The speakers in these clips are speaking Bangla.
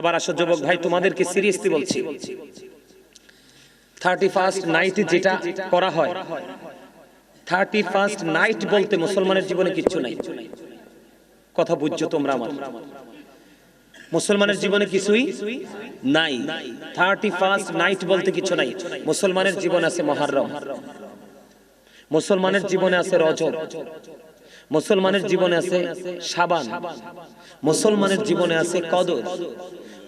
আবার আসো, যুবক ভাই, তোমাদেরকে সিরিয়াসলি বলছি। থার্টি ফার্স্ট নাইটে যেটা করা হয় থার্টি ফার্স্ট নাইট বলতে মুসলমানের জীবনে কিচ্ছু নাই। কথা বুঝছ তোমরা আমার? মুসলমানের জীবনে কিছুই নাই। থার্টি ফার্স্ট নাইট বলতে কিছু নাই। মুসলমানের জীবনে আছে মহারম। মুসলমানের জীবনে আছে রজব। মুসলমানের জীবনে আছে সাবান মুসলমানের জীবনে আছে কদর।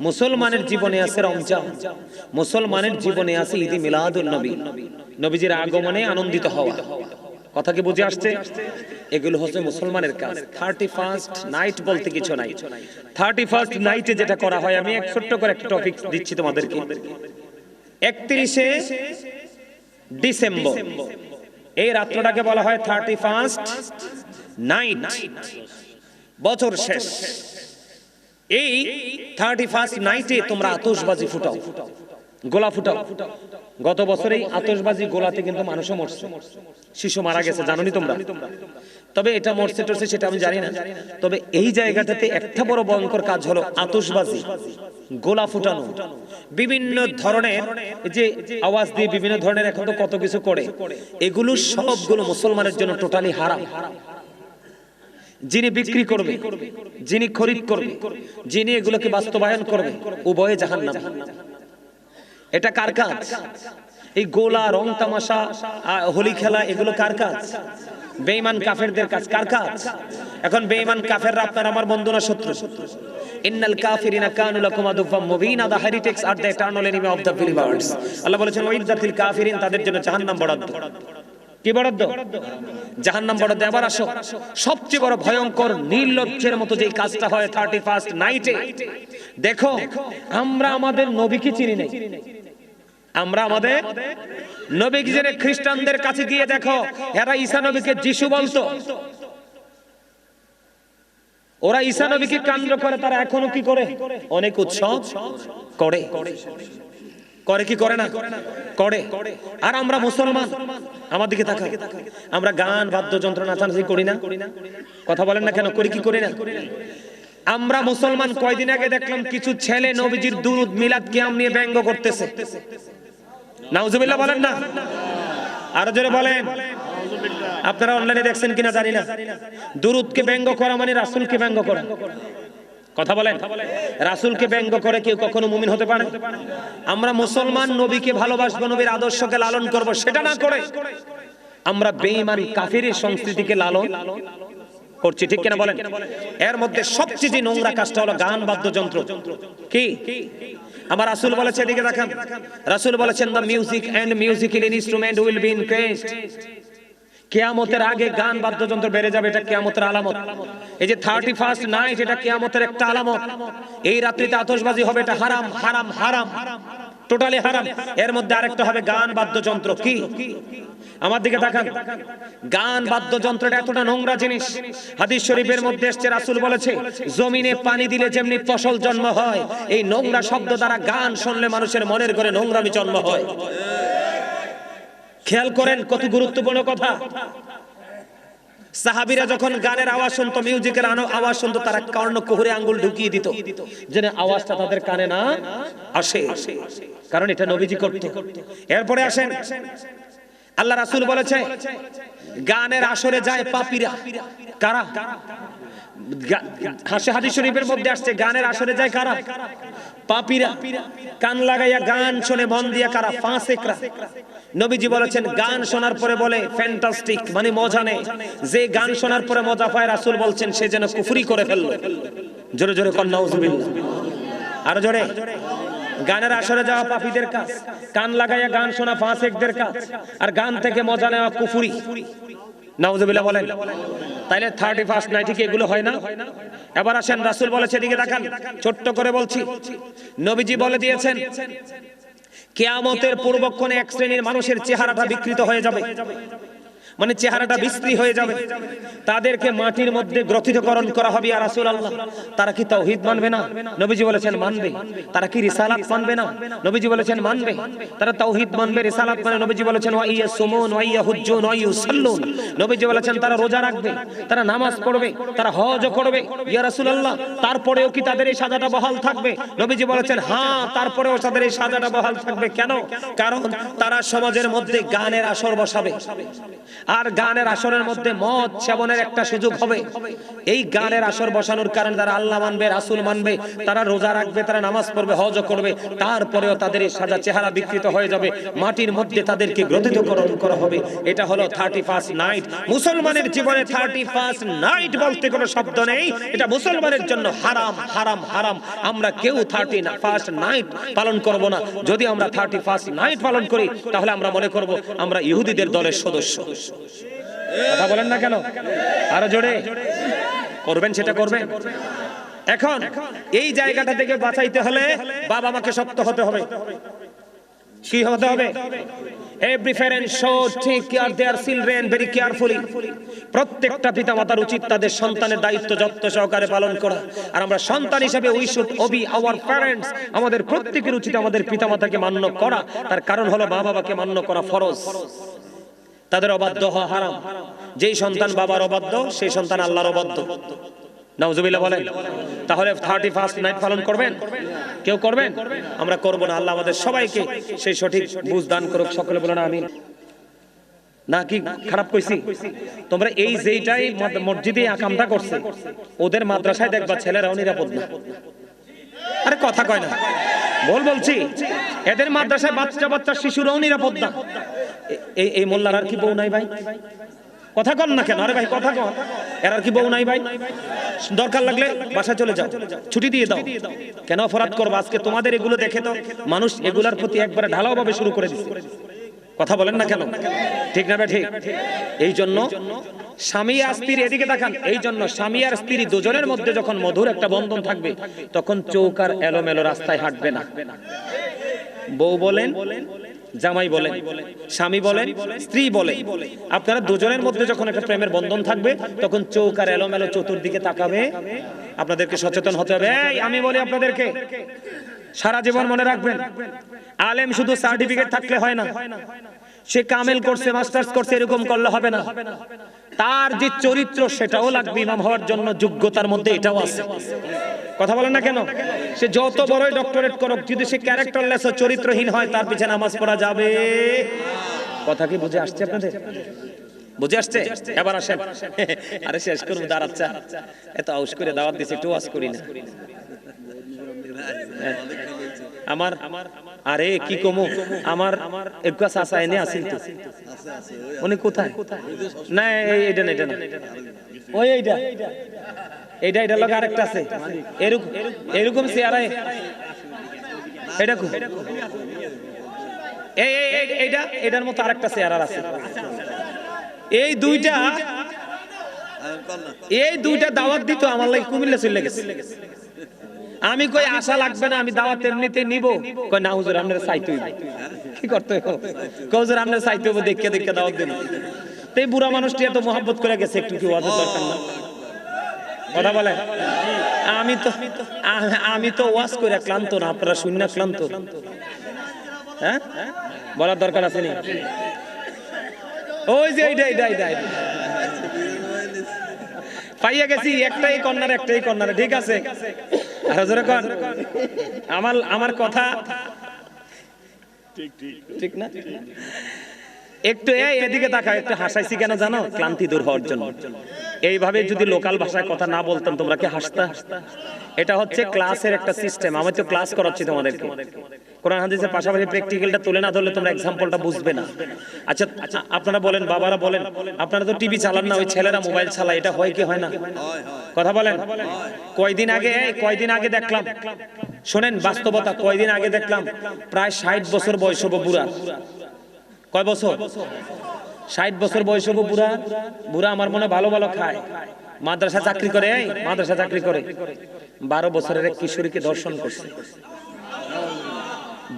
মুসলমানের জীবনে আছে রমজান। মুসলমানের জীবনে আছে ঈদ মিলাদুল নবী। নবীজির আগমনে আনন্দিত হওয়া। কথা কি বুঝে আসছে? এগুলো হচ্ছে মুসলমানের কাজ। থার্টি ফার্স্ট নাইট বলতে কিছু নাই। থার্টি ফার্স্ট নাইটে যেটা করা হয় আমি এক ছোট্ট করে একটা টপিক দিচ্ছি তোমাদেরকে। একত্রিশে ডিসেম্বর। এই রাত্রটাকে বলা হয় থার্টি ফার্স্ট নাইট বছর শেষ। এই থার্টি ফার্স্ট নাইটে তোমরা আতশবাজি ফুটাও। গোলা ফুটাও। গত বছরেই আতশবাজি গোলাতে কিন্তু মানুষও মরছে। শিশু মারা গেছে জানোনি তোমরা? তবে এটা মরছে টরছে সেটা আমি জানি না। তবে এই জায়গাটাতে একটা বড় ভয়ঙ্কর কাজ হলো আতশবাজি গোলা ফুটানো। বিভিন্ন ধরনের যে আওয়াজ দিয়ে বিভিন্ন ধরনের এখন তো কত কিছু করে। এগুলো সবগুলো মুসলমানের জন্য টোটালি হারাম। যিনি বিক্রি করবে, যিনি খরিদ করবে, যিনি এগুলোকে বাস্তবায়ন করবে, উভয়ে জাহান্নাম। এটা কার কাজ? এই গোলা, রং, তামাশা হোলি খেলা, এগুলো কার কাজ? বেঈমান কাফেরদের কাজ, কার কাজ? এখন বেঈমান কাফেররা আপনার আমার বন্ধু না শত্রু? ইন্নাল কাফিরিনা কানু লাকুম আদুফাম মুবিনা দা হেরিটেক্স আর the eternal enemy of the believers Allah বলেছেন ওয়াইদাতিল কাফিরিন, তাদের জন্য জাহান্নাম বরাদ্দ। কি বরাদ্দ? জাহান্নাম বরাদ্দ এবার আসো। সবচেয়ে বড় ভয়ঙ্কর নির্লজ্জের মতো যে কাজটা হয় থার্টি ফার্স্ট নাইটে দেখো, আমরা আমাদের নবীকে চিনি নাই। আমরা আমাদের নবীকে জেনে খ্রিস্টানদের কাছে গিয়ে দেখো, এরা ঈসা নবীকে যিশু বলতো। ওরা ঈসা নবীকে কেন্দ্র করে, তারা এখনও কি করে? অনেক উৎসব করে। করে কি করে না? করে। আর আমরা মুসলমান, আমার দিকে তাকা আমরা গান, বাদ্যযন্ত্র, নাচানাচি করি না। কথা বলেন না কেন? করি কি করি না? আমরা মুসলমান কয়দিন আগে দেখলাম কিছু ছেলে নবীজির দুরুদ, মিলাদ, কিয়াম নিয়ে ব্যঙ্গ করতেছে। নাউজুবিল্লাহ বলেন না? আরও জোরে বলেন। আপনারা অনলাইনে দেখছেন কিনা জানি না। দুরুদকে ব্যঙ্গ করা মানে রাসূলকে ব্যঙ্গ করা। কথা বলেন। রাসূলকে ব্যঙ্গ করে কেউ কখনো মুমিন হতে পারে? আমরা মুসলমান নবীকে ভালোবাসবো, নবীর আদর্শকে লালন করব, সেটা না করে আমরা বেঈমান কাফিরের সংস্কৃতিকে লালন করছি, ঠিক কিনা বলেন? এর মধ্যে সবচেয়ে নোংরা কাজটা হলো গান বাদ্যযন্ত্র। কি? আমার রাসূল বলেছে, এদিকে দেখেন। রাসূল বলেছেন the music and musical instrument will be increased কেয়ামতের আগে গান বাদ্যযন্ত্র বেড়ে যাবে এটা কেয়ামতের আলামত। এই যে থার্টি ফার্স্ট নাইট এটা কেয়ামতের একটা আলামত। এই রাত্রিতে আতশবাজি হবে এটা হারাম হারাম হারাম। টোটালি হারাম। এর মধ্যে আরেকটা হবে গান বাদ্যযন্ত্র। কি? আমার দিকে তাকান। গান বাদ্যযন্ত্রটা এতটা নোংরা জিনিস। হাদিস শরীফের মধ্যে এসছে রাসূল বলেছে জমিনে পানি দিলে যেমনি ফসল জন্ম হয় এই নোংরা শব্দ দ্বারা গান শুনলে মানুষের মনের ঘরে নোংরামি জন্ম হয়। খেয়াল করেন কত গুরুত্বপূর্ণ কথা। সাহাবিরা যখন গানের আওয়াজ শুনতো, মিউজিকের আওয়াজ শুনতো, তারা কর্ণ কোহরে আঙ্গুল ঢুকিয়ে দিত। যেন আওয়াজটা তাদের কানে না আসে। কারণ এটা নবীজি করতো। এরপরে আসেন, আল্লাহ রাসুল বলেছে, গানের আসরে যায় পাপিরা। কারা? হাসে হাদিস শরীফের মধ্যে আসছে, গানের আসরে যায় কারা? পাপীরা কান লাগাইয়া গান শুনে, মন দিয়া কারা? ফাঁসেকরা। নবীজি বলেছেন, গান শোনার পরে বলে ফ্যান্টাস্টিক মানে মজা নেই। যে গান শোনার পরে মজা পায় রাসূল বলছেন, সে যেন কুফরি করে ফেলল। জোরে জোরে কন্যা আরও জোরে। গানের আসরে যাওয়া পাপীদের কাজ। কান লাগাইয়া গান শোনা ফাঁসেকদের কাজ। আর গান থেকে মজা নেওয়া কুফুরি। নাউজুবিল্লাহ বলেন, তাইলে থার্টি ফার্স্ট নাইটে কি এগুলো হয় না? এবার আসেন, রাসুল বলেছে, এদিকে দেখান, ছোট্ট করে বলছি। নবীজি বলে দিয়েছেন, কেয়ামতের পূর্বক্ষণে এক শ্রেণির মানুষের চেহারাটা বিকৃত হয়ে যাবে। মানে চেহারাটা বিশ্রী হয়ে যাবে। তাদেরকে মাটির মধ্যে গ্রথিতকরণ করা হবে আর রাসূল আল্লাহ তারা কি তাওহীদ মানবে না? নবীজি বলেছেন মানবে। তারা কি রিসালাত মানবে না? নবীজি বলেছেন মানবে। তারা তাওহীদ মানবে, রিসালাত মানে নবীজি বলেছেন, ওয়া ইয়াসুমুন, ওয়া ইয়াহুজ্জুন, ওয়া ইউসাল্লুন। নবীজি বলেছেন, তারা রোজা রাখবে, তারা নামাজ পড়বে, তারা হজ করবে। ইয়া রাসূলুল্লাহ, তারপরেও কি তাদের এই সাজাটা বহাল থাকবে? নবীজি বলেছেন হ্যাঁ তারপরেও তাদের এই সাজাটা বহাল থাকবে। কেন? কারণ তারা সমাজের মধ্যে গানের আসর বসাবে। আর গানের আসরের মধ্যে মদ সেবনের একটা সুযোগ হবে। এই গানের আসর বসানোর কারণে তারা আল্লাহ মানবে, রাসূল মানবে, তারা রোজা রাখবে, তারা নামাজ পড়বে, হজ করবে, তারপরেও তাদের সাজা চেহারা বিকৃত হয়ে যাবে, মাটির মধ্যে তাদেরকে গ্রথিতকরণ করা হবে। এটা হলো থার্টি ফার্স্ট নাইট মুসলমানের জীবনে থার্টি ফার্স্ট নাইট বলতে কোনো শব্দ নেই। এটা মুসলমানের জন্য হারাম হারাম হারাম। আমরা কেউ থার্টি ফার্স্ট নাইট পালন করব না। যদি আমরা থার্টি ফার্স্ট নাইট পালন করি, তাহলে আমরা মনে করব আমরা ইহুদিদের দলের সদস্য। কথা বলেন না কেন? আরও জোরে। করবেন সেটা করবেন। এখন এই জায়গাটা থেকে বাঁচাইতে হলে বাবা মাকে শক্ত হতে হবে। কি হতে হবে? Every parent take care their children, very carefully প্রত্যেকটা পিতামাতার উচিত তাদের সন্তানের দায়িত্ব যত্ন সহকারে পালন করা। আর আমরা সন্তান হিসেবে উই শুড আওয়ার প্যারেন্টস আমাদের প্রত্যেকের উচিত আমাদের পিতামাতাকে মান্য করা। তার কারণ হলো মা বাবাকে মান্য করা ফরজ। তাদের অবাধ্য হওয়া হারাম। যেই সন্তান বাবার অবাধ্য, সেই সন্তান আল্লাহর অবাধ্য। বলেন, তাহলে থার্টি ফার্স্ট নাইট পালন করবেন? কেউ করবেন? আমরা করব না, আল্লাহ আমাদের সবাইকে সেই সঠিক বুঝ দান করুক, সকলে না কি খারাপ তোমরা এই যেইটাই মসজিদে করছে, ওদের মাদ্রাসায় দেখবা ছেলেরাও নিরাপদ না। আরে কথা কয় না। বল বলছি, এদের মাদ্রাসায় বাচ্চা বাচ্চা শিশুরাও নিরাপদ না। এই এই মোল্লার আর কি বউ নাই ভাই? কথা কন না কেন? আরে ভাই, কথা কন। এর আর কি বউ নাই ভাই? দরকার লাগলে বাসা চলে যাও। ছুটি দিয়ে দাও। কেন অপরাধ করব? আজকে তোমাদের এগুলো দেখে তো মানুষ এগুলার প্রতি একবারে ঢালাও ভাবে শুরু করে দিচ্ছে কথা বলেন না কেন? ঠিক না ঠিক? এই জন্য স্বামী আর স্ত্রী এদিকে দেখান এই জন্য স্বামী আর স্ত্রী দুজনের মধ্যে যখন মধুর একটা বন্ধন থাকবে, তখন চৌকার এলোমেলো রাস্তায় হাঁটবে না। বউ বলেন, জামাই বলেন, স্বামী বলেন, স্ত্রী বলেন। আপনারা দুজনের মধ্যে যখন একটা প্রেমের বন্ধন থাকবে, তখন চৌকার এলোমেলো চতুর্দিকে তাকাবে। আপনাদেরকে সচেতন হতে হবে। আমি বলি আপনাদেরকে। সারা জীবন মনে রাখবেন, আলেম শুধু সার্টিফিকেট থাকলে হয় না। সে কামেল করছে, মাস্টার্স করছে, এরকম করলে হবে না। তার যে চরিত্র, সেটাও লাগবে ইমাম হওয়ার জন্য, যোগ্যতার মধ্যে এটাও আছে। কথা বলেন না কেন? সে যত বড়ই ডক্টরেট করুক, যদি সে ক্যারেক্টারলেস চরিত্রহীন হয়, তার পিছনে নামাজ পড়া যাবে। কথা কি বুঝে আসছে আপনাদের? বুঝে আসছে? এবার আসেন। আরে শেষ করুন দাঁড়াচ্ছা এত আউস করে দাওয়াত দিছে, একটু ওয়াজ করি না। আমার, আরে, কি কমু? আমার একটু চাষা এনে আসিল তো। উনি কোথায়? না এইটা না এটা না। ওই এইটা এইটা এটা লোক আরেকটা আছে। এরকম এরকম চেয়ারায় এটা এই, এই- এইটা এটার মতো আরেকটা চেয়ার আছে। এই দুইটা এই দুইটা দাওয়াত দিত, আমার লাগে কুমিল্লা চলে গেছে। আমি কই আশা লাগবে না, আমি দাওয়াত এমনিতে নিব। কই না, হুজুর, আপনার চাইতে হইব। কি করতে হইব? কই হুজুর, আপনার চাইতে হইব দেখে দেখে দাওয়াত দিন। এই বুড়া মানুষটি এত মহাব্বত করে গেছে, একটু কি ওয়াজের দরকার না? কথা বলে আমি তো আমি তো ওয়াজ করে ক্লান্ত না, আপনারা শূন্য ক্লান্ত। হ্যাঁ? বলার দরকার আছে নি? ওই যে এইটা এইটা এইটা। পাইয়া গেছি, একটাই কর্নার, একটাই কর্নারে, ঠিক আছে? আমার আমার কথা ঠিক না? একটু এদিকে তাকাও, একটু হাসাইছি কেন জানো? ক্লান্তি দূর হওয়ার জন্য। এইভাবে যদি লোকাল ভাষায় কথা না বলতাম, তোমরা কি হাসতা? এটা হচ্ছে ক্লাসের একটা সিস্টেম আমি তো ক্লাস করাচ্ছি তোমাদেরকে। কোরআন হাদিসের পাশাপাশি প্র্যাকটিক্যালটা তুলে না ধরলে তোমরা এক্সাম্পলটা বুঝবে না। আচ্ছা আপনারা বলেন, বাবারা বলেন, আপনারা তো টিভি চালান না, ওই ছেলেরা মোবাইল চালায়, এটা হয় কি হয় না? কথা বলেন। কয়দিন আগে কয়দিন আগে দেখলাম। শোনেন, বাস্তবতা, কয়দিন আগে দেখলাম, প্রায় ষাট বছর বয়স হব বুড়া কয় বছর? ষাট বছর বয়স হব বুড়া। বুড়া আমার মনে ভালো ভালো খায়। মাদ্রাসা চাকরি করে মাদ্রাসা চাকরি করে। বারো বছরের এক কিশোরীকে ধর্ষণ করছে।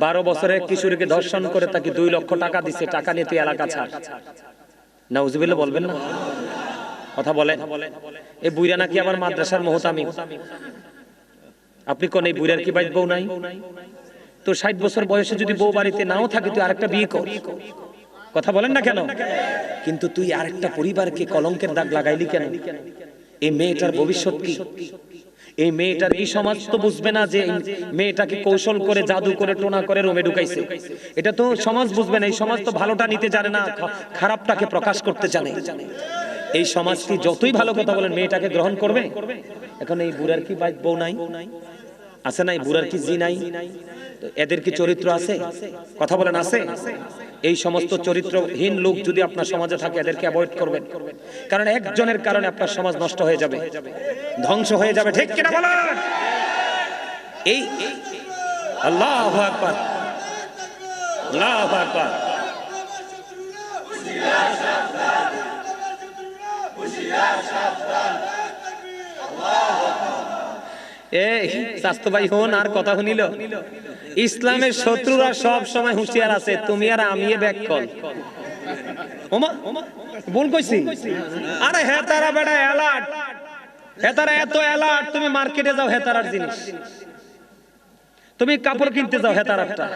বারো বছরের কিশোরীকে ধর্ষণ করে তাকে দুই লক্ষ টাকা দিছে। টাকা নিয়ে তুই এলাকা ছাড়। নাউজুবিল্লাহ বলবেন না? কথা বলেন। এই বুইরা নাকি আমার মাদ্রাসার মহতামি আপনি কোন এই বুইরার কি বাইক বউ নাই? তো ষাট বছর বয়সে যদি বউ বাড়িতে নাও থাকে, তুই আরেকটা বিয়ে কর। কথা বলেন না কেন? কিন্তু তুই আরেকটা পরিবারকে কলঙ্কের দাগ লাগাইলি কেন? এই মেয়েটার ভবিষ্যৎ কি? এই মেয়েটার এই সমাজ তো বুঝবে না যে মেয়েটাকে কৌশল করে জাদু করে টোনা করে রোমে ঢুকাইছে। এটা তো সমাজ বুঝবে না এই সমাজ তো ভালোটা নিতে জানে না খারাপটাকে প্রকাশ করতে জানে। এই সমাজটি যতই ভালো কথা বলেন মেয়েটাকে গ্রহণ করবে? এখন এই বুড়ার কি বউ নাই? আছে নাই? বুড়ার কি জি নাই? তো এদের কি চরিত্র আছে? কথা বলেন আছে? এই সমস্ত চরিত্রহীন লোক যদি আপনার সমাজে থাকে এদেরকে অ্যাভয়েড করবেন। কারণ একজনের কারণে আপনার সমাজ নষ্ট হয়ে যাবে। ধ্বংস হয়ে যাবে ঠিক কিনা বলেন? এই আল্লাহ আকবার। আল্লাহ আকবার। এই স্বাস্থ্য হন আর কথা শুনিল। ইসলামের শত্রুরা সব সময় হুঁশিয়ার আছে, তুমি আর আমি ব্যাক কল। ভুল কইছি। আরে হে তারা অ্যালার্ট হে তারা, এত অ্যালার্ট তুমি মার্কেটে যাও হে তারার জিনিস। তুমি কাপড় কিনতে যাও হে তারারটা।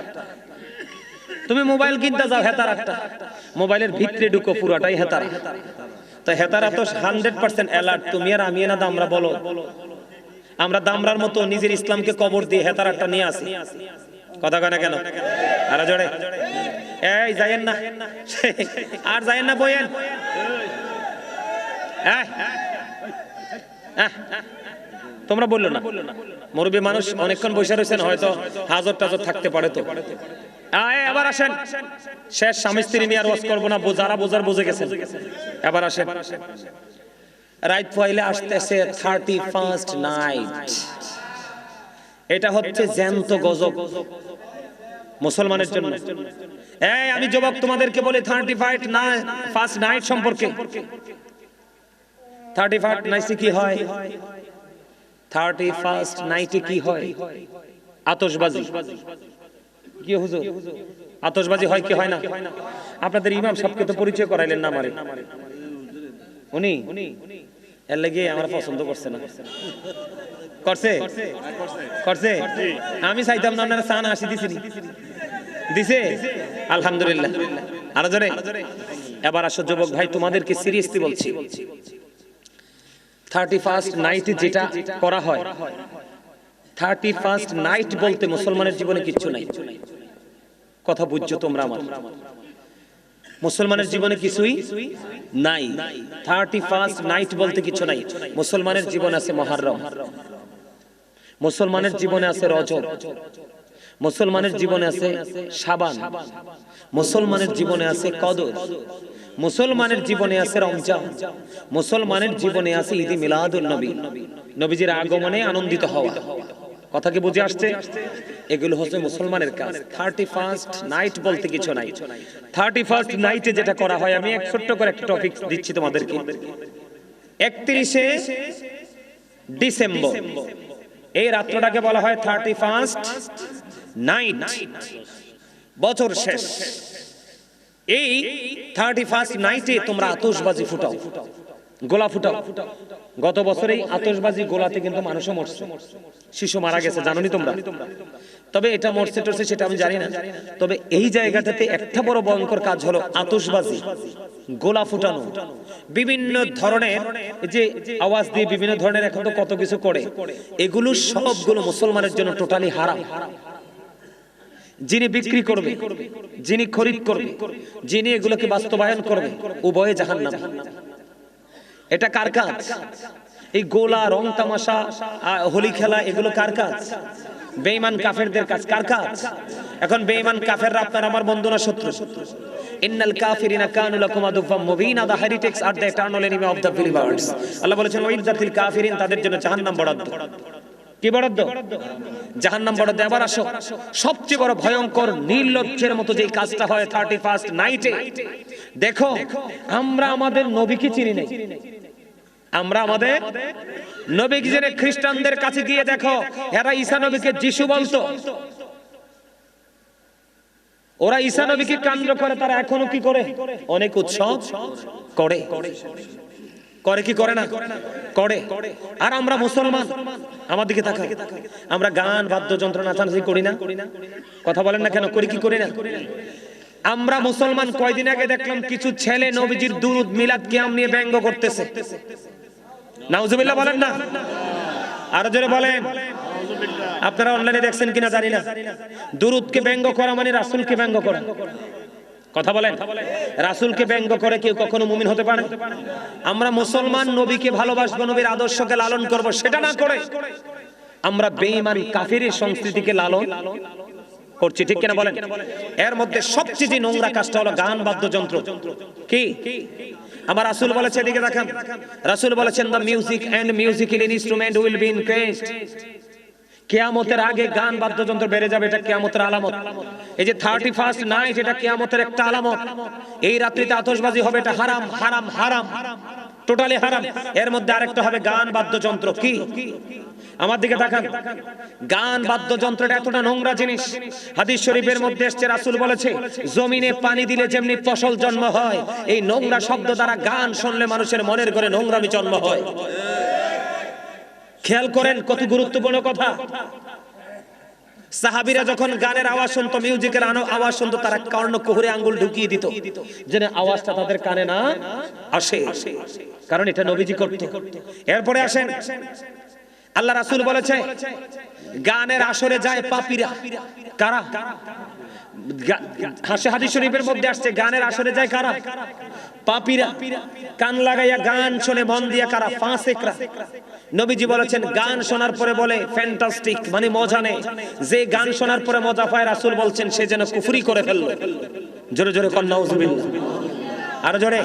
তুমি মোবাইল কিনতে যাও হেতার একটা মোবাইলের ভিতরে ঢুকো পুরাটাই হেতারা তো হেতারা তো হান্ড্রেড পার্সেন্ট অ্যালার্ট তুমি আর আমি না দামরা বলো। আমরা দামরার মতো নিজের ইসলামকে কবর দিয়ে হেতার একটা নিয়ে আসি। কথা কয় না কেন? আরে জোরে। এই যাইয়েন না। আর যাইয়েন না বইয়েন। তোমরা বলল না? মুরব্বী মানুষ অনেকক্ষণ বসে রয়েছেন হয়তো হাজর টাজর থাকতে পারে তো। আয়, এবার আসেন। শেষ স্বামী স্ত্রী নিয়ে আর ওয়াজ করব না যারা বোঝার বুঝে গেছেন। এবার আসেন। রাইট পয়লে আসতেছে থার্টি ফার্স্ট নাইট এটা হচ্ছে জ্যান্ত গজব মুসলমানের জন্য। এই, আমি যুবক তোমাদেরকে বলি থার্টি ফাইভ না ফার্স্ট নাইট সম্পর্কে। থার্টি ফার্স্ট নাইটে কি হয়? থার্টি ফার্স্ট নাইটে কি হয়? আতশবাজি। কি হুজুর? আতশবাজি হয় কি হয় না? আপনাদের ইমাম সাহেবকে তো পরিচয় করাইলেন না আমারে। উনি? এর লেগে আমার পছন্দ করছে না। করছে? করছে? আমি চাইতাম না আপনারা চান, আসি দিছি দিছে? আলহামদুলিল্লাহ। আরও জোরে? এবার আসো যুবক ভাই, তোমাদেরকে সিরিয়াসলি বলছি। থার্টি ফার্স্ট নাইট যেটা করা হয় থার্টি ফার্স্ট নাইট বলতে মুসলমানের জীবনে কিচ্ছু নাই। কথা বুঝছ তোমরা আমার? মুসলমানের জীবনে কিছুই নাই। থার্টি ফার্স্ট নাইট বলতে কিছু নাই। মুসলমানের জীবনে আছে মহারম। মুসলমানের জীবনে আছে রজব। মুসলমানের জীবনে আছে সাবান মুসলমানের জীবনে আছে কদর। মুসলমানের জীবনে আছে রমজান। মুসলমানের জীবনে আছে ঈদ মিলাদুল নবী। নবীজির আগমনে আনন্দিত হওয়া। কথা কি বুঝে আসছে। এগুলো হচ্ছে মুসলমানের কাজ। থার্টি ফার্স্ট নাইট বলতে কিছু নাই। থার্টি ফার্স্ট নাইটে যেটা করা হয় আমি এক ছোট্ট করে একটা টপিক দিচ্ছি তোমাদেরকে। একত্রিশে ডিসেম্বর। এই রাত্রটাকে বলা হয় থার্টি ফার্স্ট নাইট বছর শেষ। এই থার্টি ফার্স্ট নাইটে তোমরা আতশবাজি ফুটাও গোলা ফুটাও। গত বছর এই আতশবাজি গোলাতে কিন্তু মানুষও মরছে। শিশু মারা গেছে, জানোনি তোমরা? তবে এটা মরছে টরছে সেটা আমি জানি না। তবে এই জায়গাটাতে একটা বড় ভয়ঙ্কর কাজ হলো আতশবাজি, গোলা ফুটানো। বিভিন্ন ধরনের যে আওয়াজ দিয়ে বিভিন্ন ধরনের এখন তো কত কিছু করে, এগুলো সবগুলো মুসলমানের জন্য টোটালি হারাম। যিনি বিক্রি করবে, যিনি খরিদ করবে, যিনি এগুলোকে বাস্তবায়ন করবে, উভয়ে জাহান্নাম। এটা কার কাজ? এই গোলা, রং তামাশা হোলি খেলা, এগুলো কার কাজ? বেঈমান কাফেরদের কাজ, কার কাজ? এখন বেঈমান কাফেররা, আপনার আমার বন্ধু না শত্রু। ইন্নাল কাফিরিনা কানু লাকুম আদুফাম মুবিনা দা হেরিটেক্স আর the eternal enemy of the believers. Allah বলেছেন ওয়াইদাতিল কাফিরিন, তাদের জন্য জাহান্নাম বরাদ্দ। কি বরাদ্দ জাহান্নাম বরাদ্দ এবার আসো। সবচেয়ে বড় ভয়ঙ্কর নির্লজ্জের মতো যে কাজটা হয় থার্টি ফার্স্ট নাইটে দেখো, আমরা আমাদের নবীকে চিনি নাই। আমরা আমাদের নবীকে জেনে খ্রিস্টানদের কাছে গিয়ে দেখো, এরা ঈসা নবীকে যিশু বলতো। ওরা ঈসা নবীকে কেন্দ্র করে, তারা এখনও কি করে? অনেক উৎসব করে। করে কি করে না? করে। আর আমরা মুসলমান। আমার দিকে তাকাও। আমরা গান বাদ্যযন্ত্র নাচানাচি করি না। কথা বলেন না কেন? করি কি করি না? আমরা মুসলমান কয়দিন আগে দেখলাম কিছু ছেলে নবীজির দুরুদ, মিলাদ, কিয়াম নিয়ে ব্যঙ্গ করতেছে। নাউজুবিল্লাহ বলেন না? আরও জোরে বলেন। আপনারা অনলাইনে দেখছেন কিনা জানি না। দুরুদকে ব্যঙ্গ করা মানে রাসূলকে ব্যঙ্গ করা। কথা বলেন। রাসূলকে ব্যঙ্গ করে কেউ কখনো মুমিন হতে পারে? আমরা মুসলমান নবীকে ভালোবাসবো, নবীর আদর্শকে লালন করব, সেটা না করে আমরা বেঈমান কাফিরের সংস্কৃতিকে লালন করছি, ঠিক কিনা বলেন? এর মধ্যে সবচেয়ে যে নোংরা কাজটা হলো গান, বাদ্যযন্ত্র। কি? আমার রাসূল বলেছে, এদিকে দেখেন। রাসূল বলেছেন the music and musical instrument will be increased কেয়ামতের আগে গান বাদ্যযন্ত্র বেড়ে যাবে এটা কেয়ামতের আলামত। এই যে থার্টি ফার্স্ট নাইট এটা কেয়ামতের একটা আলামত। এই রাত্রিতে আতশবাজি হবে এটা হারাম হারাম হারাম। টোটালি হারাম। এর মধ্যে আরেকটা হবে গান বাদ্যযন্ত্র। কি? আমার দিকে তাকান। গান বাদ্যযন্ত্রটা এতটা নোংরা জিনিস। হাদিস শরীফের মধ্যে এসছে রাসূল বলেছে জমিনে পানি দিলে যেমনি ফসল জন্ম হয় এই নোংরা শব্দ দ্বারা গান শুনলে মানুষের মনের করে নোংরামি জন্ম হয়। খেয়াল করেন কত গুরুত্বপূর্ণ কথা। সাহাবিরা যখন গানের আওয়াজ শুনতো, মিউজিকের আওয়াজ শুনতো, তারা কর্ণ কুহুরে আঙ্গুল ঢুকিয়ে দিত। যেন আওয়াজটা তাদের কানে না আসে। কারণ এটা নবীজি করত। এরপরে আসেন, আল্লাহ রাসূল বলেছে, গানের আসরে যায় পাপীরা। কারা? হাসে হাদিস শরীফের মধ্যে আসছে, গানের আসরে যায় কারা? পাপীরা কান লাগাইয়া গান শুনে মন দিয়া কারা ফাঁসেকরা? নবীজি বলেছেন, গান শোনার পরে বলে ফ্যান্টাস্টিক মানে মজা নেই। যে গান শোনার পরে মজা পায় রাসূল বলছেন, সে যেন কুফরি করে ফেলল। জোরে জোরে কন্যা উজুবিল্লাহ আরও জোরে।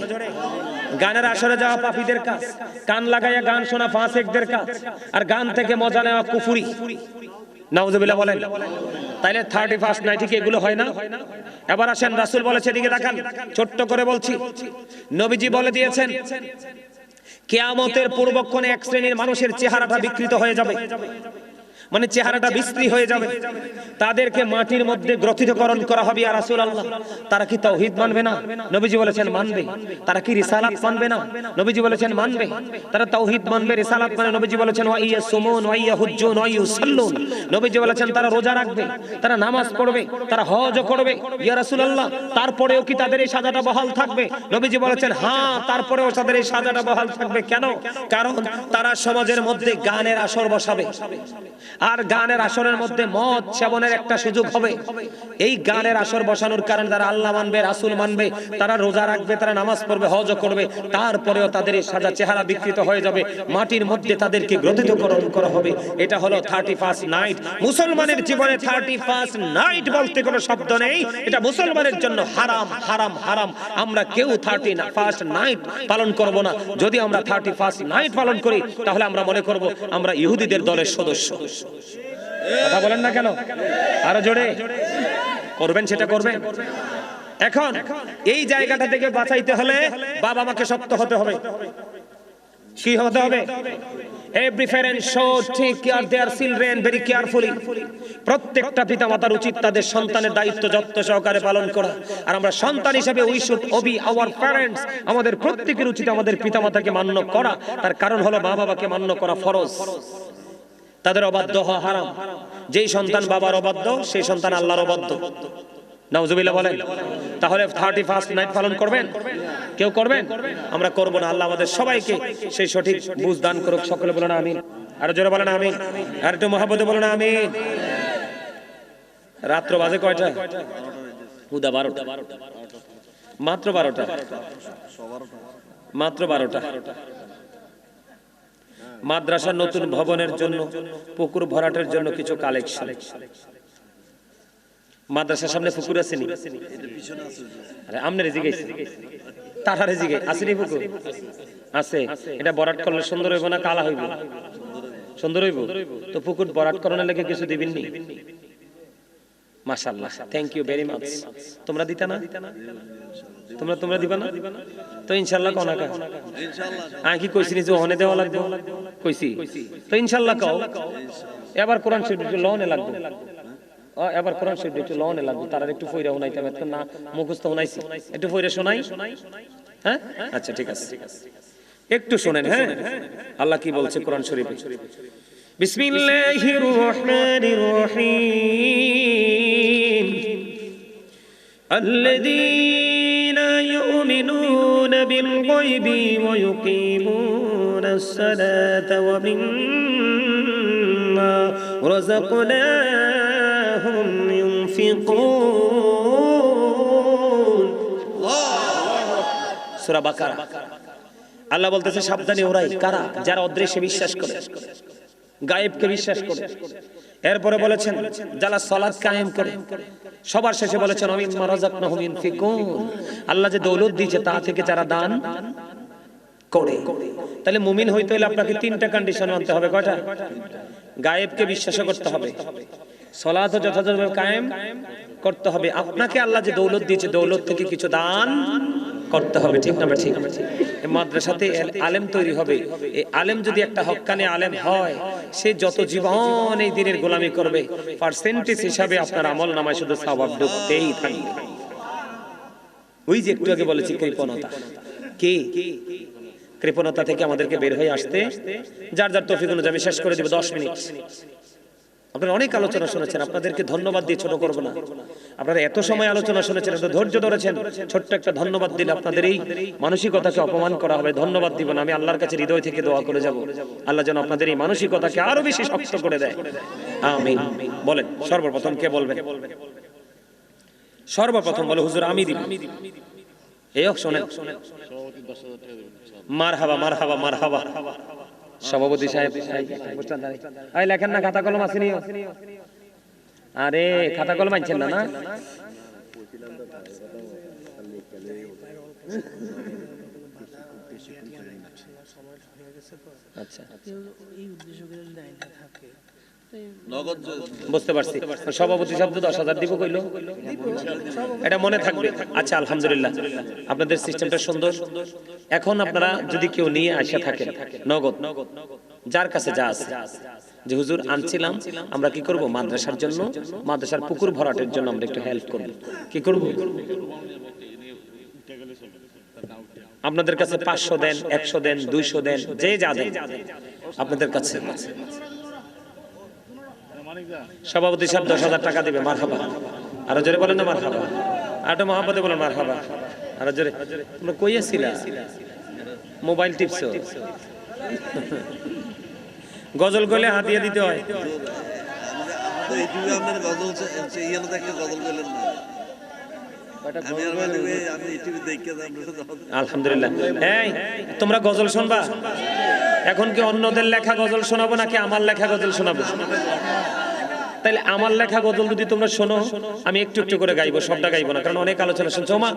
গানের আসরে যাওয়া পাপীদের কাজ, কান লাগাইয়া গান শোনা ফাঁসেকদের কাজ, আর গান থেকে মজা নেওয়া কুফুরি। নাউজুবিল্লাহ বলেন। তাইলে থার্টি ফার্স্ট নাইটে কি এগুলো হয় না? এবার আসেন, রাসূল বলেছে এদিকে দেখান ছোট্ট করে বলছি। নবীজি বলে দিয়েছেন, কেয়ামতের পূর্বক্ষণে এক শ্রেণির মানুষের চেহারাটা বিকৃত হয়ে যাবে। মানে চেহারাটা বিশ্রী হয়ে যাবে। তাদেরকে মাটির মধ্যে গ্রথিতকরণ করা হবে আর রাসূল আল্লাহ তারা কি তাওহীদ মানবে না? নবীজি বলেছেন মানবে। তারা কি রিসালাত মানবে না? নবীজি বলেছেন মানবে। তারা তাওহীদ মানবে, রিসালাত মানে নবীজি বলেছেন, ওয়া ইয়াসুমুন, ওয়া ইয়াহুজ্জুন, ওয়া ইউসাল্লুন। নবীজি বলেছেন, তারা রোজা রাখবে, তারা নামাজ পড়বে, তারা হজ করবে। ইয়া রাসূলুল্লাহ, তারপরেও কি তাদের এই সাজাটা বহাল থাকবে? নবীজি বলেছেন হ্যাঁ তারপরেও তাদের এই সাজাটা বহাল থাকবে। কেন? কারণ তারা সমাজের মধ্যে গানের আসর বসাবে। আর গানের আসরের মধ্যে মদ সেবনের একটা সুযোগ হবে। এই গানের আসর বসানোর কারণে তারা আল্লাহ মানবে, রাসূল মানবে, তারা রোজা রাখবে, তারা নামাজ পড়বে, হজ করবে, তারপরেও তাদের এই সাজা চেহারা বিকৃত হয়ে যাবে। মাটির মধ্যে তাদেরকে গ্রথিতকরণ করা হবে। এটা হলো থার্টি ফার্স্ট নাইট মুসলমানের জীবনে থার্টি ফার্স্ট নাইট বলতে কোনো শব্দ নেই। এটা মুসলমানের জন্য হারাম হারাম হারাম। আমরা কেউ থার্টি ফার্স্ট নাইট পালন করব না। যদি আমরা থার্টি ফার্স্ট নাইট পালন করি, তাহলে আমরা মনে করব আমরা ইহুদিদের দলের সদস্য। কথা বলেন না কেন? আরও জোরে। করবেন, সেটা করবেন। এখন এই জায়গাটা থেকে বাঁচাইতে হলে বাবা মাকে শক্ত হতে হবে। কি হতে হবে? Every parent take care their children very carefully প্রত্যেকটা পিতামাতার উচিত তাদের সন্তানের দায়িত্ব যত্ন সহকারে পালন করা। আর আমরা সন্তান হিসেবে উই শুড আওয়ার প্যারেন্টস আমাদের প্রত্যেকের উচিত আমাদের পিতামাতাকে মান্য করা। তার কারণ হলো মা বাবাকে মান্য করা ফরজ। তাদের অবাধ্য হওয়া হারাম। যেই সন্তান বাবার অবাধ্য, সেই সন্তান আল্লাহর অবাধ্য। নাউজুবিল্লাহ বলেন, তাহলে থার্টি ফার্স্ট নাইট পালন করবেন? কেউ করবেন? আমরা করব না। আল্লাহ আমাদের সবাইকে সেই সঠিক বুঝ দান করুক। সকলে বলেন আমিন। আর জোরে বলেন আমিন। আর একটু মহাব্বতে বলেন আমিন। রাত্র বাজে কয়টা? উদা বারোটা। মাত্র বারোটা। মাত্র বারোটা। মাদ্রাসার নতুন ভবনের জন্য, পুকুর ভরাটের জন্য কিছু কালেকশন মাদ্রাসার সামনে পুকুর আসেনি? আমনে রেজি আমনে জিগাইছি রেজি গে আসেনি পুকুর? আছে। এটা বরাট করলে সুন্দর হইব না কালা হইব? সুন্দর হইব? তো পুকুর বরাট করানোর লেগে কিছু দিবেন নি মাশাআল্লাহ। থ্যাংক ইউ ভেরি মাচ তোমরা দিতা না? তোমরা তোমরা দিবা না? তো ইনশাআল্লাহ কোনা কা আমি কি কইছি যে ওহনে দেওয়া লাগবে? কইছি। তো ইনশাআল্লাহ কও। এবার কোরআন শরীফ একটু লওনে লাগবে। এবার কোরআন শরীফ একটু লনে লাগবে। তারা একটু ফইরা শোনাইতাম এত না মুখস্থ শোনাইছি। একটু ফইরা শোনাই। হ্যাঁ? আচ্ছা ঠিক আছে। একটু শোনেন হ্যাঁ? আল্লাহ কি বলছে কোরআন শরীফে? বিসমিল্লাহির রহমানির রহিম। الذين يؤمنون بالغيب ويقيمون الصلاة ومما رزقناهم ينفقون সুরা বাকারা আল্লাহ বলতেছে সাবধানে ওরাই কারা যারা অদৃশ্যে বিশ্বাস করে গায়েবকে বিশ্বাস করে। এরপরে বলেছেন, যারা সলাদ কায়েম করে, সবার শেষে বলেছেন অমিন মারাজাকনাহুম ফিকুন। আল্লাহ যে দৌলত দিয়েছে, তা থেকে যারা দান করে। তাহলে মুমিন হইতে হলে আপনাকে তিনটা কন্ডিশন আনতে হবে, কয়টা? গায়েবকে বিশ্বাস করতে হবে। সলাত যথাযথভাবে কায়েম করতে হবে। আপনাকে আল্লাহ যে দৌলত দিয়েছে, দৌলত থেকে কিছু দান করতে হবে। ঠিক না, ঠিক? মাদ্রাসাতে আলেম তৈরি হবে। এই আলেম যদি একটা হক্কানি আলেম হয়, সে যত জীবন এই দিনের গোলামি করবে পার্সেন্টেজ হিসাবে আপনার আমল নামায় শুধু স্বভাব ঢুকতেই থাকবে। ওই যে একটু আগে বলেছি কৃপণতা। কে? কৃপণতা থেকে আমাদেরকে বের হয়ে আসতে। যার যার তফিক অনুযায়ী আমি শেষ করে দিব দশ মিনিট। আপনারা অনেক আলোচনা শুনেছেন, আপনাদেরকে ধন্যবাদ দিয়ে ছোট করব না। আপনারা এত সময় আলোচনা শুনেছেন, এত ধৈর্য ধরেছেন, ছোট্ট একটা ধন্যবাদ দিলে আপনাদের এই মানসিকতাকে অপমান করা হবে। ধন্যবাদ দিব না, আমি আল্লাহর কাছে হৃদয় থেকে দোয়া করে যাব। আল্লাহ যেন আপনাদের এই মানসিকতাকে আরও বেশি শক্ত করে দেয়। আমিন। বলেন, সর্বপ্রথম কে বলবেন? সর্বপ্রথম বলে, হুজুর, আমি দিব। এই শোনেন। মার হাবা মার হাবা মার হাবা সভাপতি সাহেব আই লেখেন না, খাতা কলম আসেনি আরে, খাতা কলম আনছেন না না? আচ্ছা। এই উদ্দেশ্য বুঝতে পারছি। সভাপতি শব্দ দশ হাজার দিব কইলো। এটা মনে থাকবে। আচ্ছা আলহামদুলিল্লাহ। আপনাদের সিস্টেমটা সুন্দর। এখন আপনারা যদি কেউ নিয়ে থাকেন, নগদ, যার কাছে যা আছে। যে হুজুর, আনছিলাম, আমরা কি করব? মাদ্রাসার জন্য, মাদ্রাসার পুকুর ভরাটের জন্য আমরা একটু হেল্প করব। কি করব? আপনাদের কাছে পাঁচশো দেন, একশো দেন, দুইশো দেন, যে যা দেন, আপনাদের কাছে। সভাপতি সাহেব দশ হাজার টাকা দিবে মার হাবা আরও জোরে বলেন না মার হাবা আরও মহাপদে বলেন মার হাবা আরও জোরে। তোমরা কই আসছিলা মোবাইল টিপছো? গজল করলে হাতিয়ে দিতে হয়। আলহামদুলিল্লাহ। তোমরা গজল শুনবা? এখন কি অন্যদের লেখা গজল শোনাবো নাকি আমার লেখা গজল শোনাবো? তাইলে আমার লেখা গজল যদি তোমরা শোনো আমি একটু একটু করে গাইবো সবটা গাইবো না কারণ অনেক আলোচনা শুনছো। মা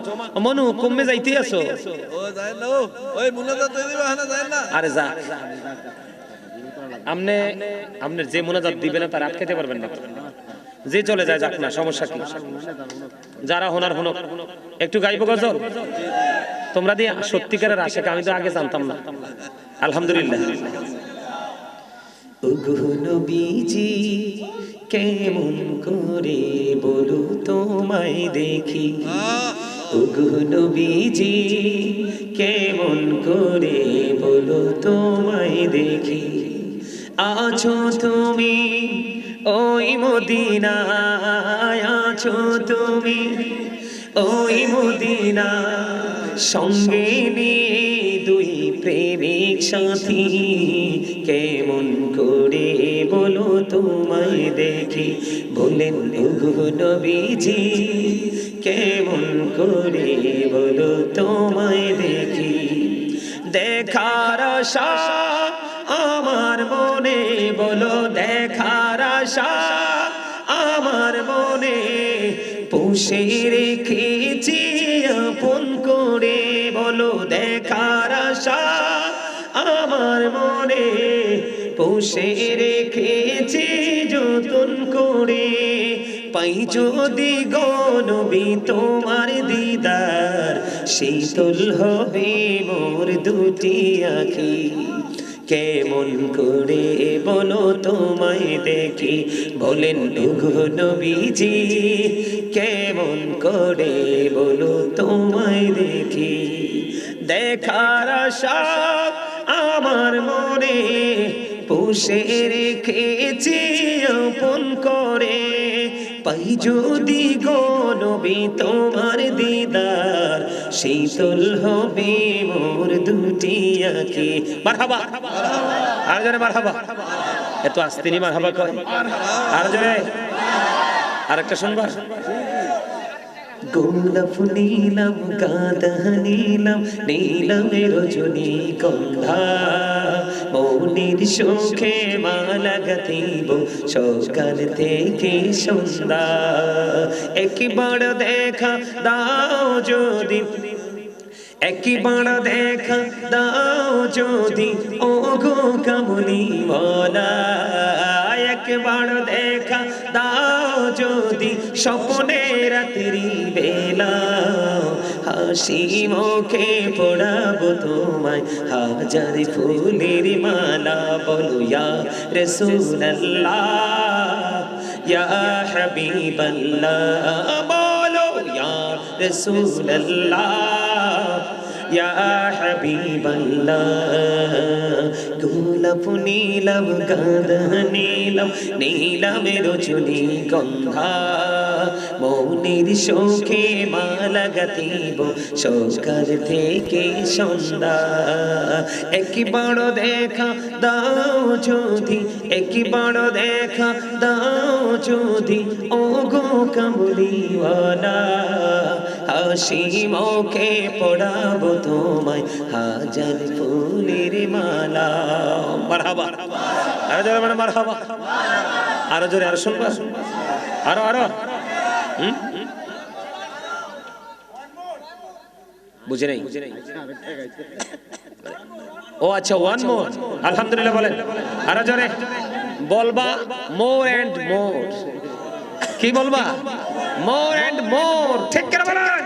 মনু কমে যাইতে আছো। আরে যা। আমনে আমনে যে মোনাজাত দিবে না তার আটকাতে পারবেন না। যে চলে যায় যাক না সমস্যা কি? যারা হোনার হোনক একটু গাইবো গজল? তোমরা দিয়ে সত্যিকারের আশেক আমি তো আগে জানতাম না। আলহামদুলিল্লাহ। নবীজি কেমন করে বলু তোমায় দেখি। নবীজি, কেমন করে বলো তোমায় দেখি। আছো তুমি ওই মদিনায়, আছো তুমি ওই মদিনা সঙ্গে নিয়ে দুই প্রেমিক সাথী। কেমন করে বলো তোমায় দেখি? বলেন নবীজি, কেমন করে বলো তোমায় দেখি? দেখার আশা আমার মনে, বলো দেখার আশা আমার মনে। পুষে রেখেছি আপন করে, বলো দেখার আশা আমার মনে। পুষে রেখেছি যতন করে, পাই যদি গনবি তোমার দিদার, শীতল হবে মোর দুটি আখি। কেমন করে বলো তোমায় দেখি, বলেন নবীজি কেমন করে বলো তোমায় দেখি? দেখার আশা আমার মনে, পুষে রেখেছি আপন করে। পাই যদি গনবি তোমার দিদার, শীতল হবে মোর দুটি আঁখি। মারহাবা! আর জনে মারহাবা। এত আস্তিনি মারহাবা কয়? আর জনে আরেকটা শুনবা গোলাপ নীলাম গাঁদা নীলাম, নীলামে রজনী গন্ধা। মৌনির সুখে মালা গাতিব সকাল থেকে সন্ধ্যা। একবার দেখা দাও যদি, একবার দেখা দাও যদি ও গো কামলি মলা একবার দেখা দাও যদি স্বপ্নে রাত্রি বেলা। হাসি মুখে পড়াবো তোমায়, হাজার ফুলের মালা বলো রসুল্লাহ বলো রসুল্লাহ ইয়া হাবিবাল্লাহ গোলাপ নীলাম গাঁদা নীলাম নীলামের রজনী গন্ধা মৌনির শোকে মালা গাতিব সকাল থেকে সন্ধ্যা। একবার দেখা দাও যদি একবার দেখা দাও যদি ও গো কামলিওয়ালা হাসি মুখে পড়াবো তোমায় হাজার ফুলের মালা। মারহাবা। আরও জোরে মানে মারহাবা। আরও জোরে, আরও শুনবা। আরও আরও? বুঝে নাই। ও আচ্ছা ওয়ান মোর আলহামদুলিল্লাহ বলেন। আরও জোরে। বলবা মোর এন্ড মোর কি বলবা? মোর এন্ড মোর ঠিক করে বলেন।